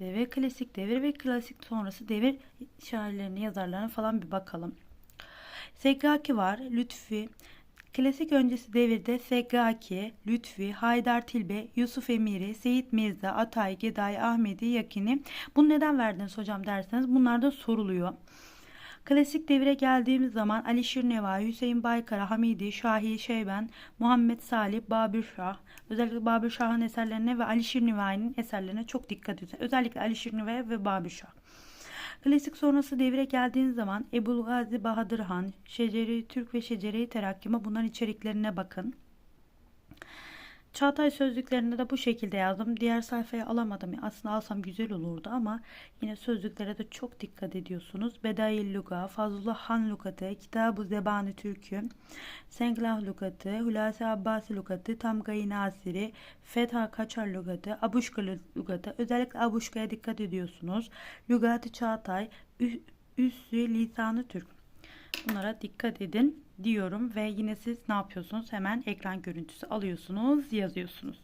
devir, klasik devir ve klasik sonrası devir şairlerini, yazarlarına falan bir bakalım. Seggaki var, Lütfi. Klasik öncesi devirde Seggaki, Lütfi, Haydar Tilbe, Yusuf Emiri, Seyit Mirza, Atay, Geday, Ahmedi, Yakini. Bunu neden verdiniz hocam derseniz bunlar da soruluyor. Klasik devire geldiğimiz zaman Alişir Neva, Hüseyin Baykara, Hamidi, Şahi, Şeyben, Muhammed Salih, Babür Şah. Özellikle Babür Şah'ın eserlerine ve Alişir Nevai'nin eserlerine çok dikkat edin. Özellikle Alişir Nevai ve Babür Şah. Klasik sonrası devire geldiğiniz zaman Ebul Gazi Bahadır Han, Şeceri Türk ve Şeceri Terakkime bunların içeriklerine bakın. Çağatay sözlüklerinde de bu şekilde yazdım. Diğer sayfaya alamadım. Aslında alsam güzel olurdu ama yine sözlüklere de çok dikkat ediyorsunuz. Bedayil Luga, Fazlullah Han Lukatı, Kitab-ı Zebani Türkü, Senglah Lukatı, Hulasi Abbasi Lukatı, Tamgayı Nasiri, Fetha Kaçar Lukatı, Abuşka Lukatı. Özellikle Abuşka'ya dikkat ediyorsunuz. Lugati Çağatay, Üssü Lisanı Türk. Bunlara dikkat edin diyorum ve yine siz ne yapıyorsunuz? Hemen ekran görüntüsü alıyorsunuz, yazıyorsunuz.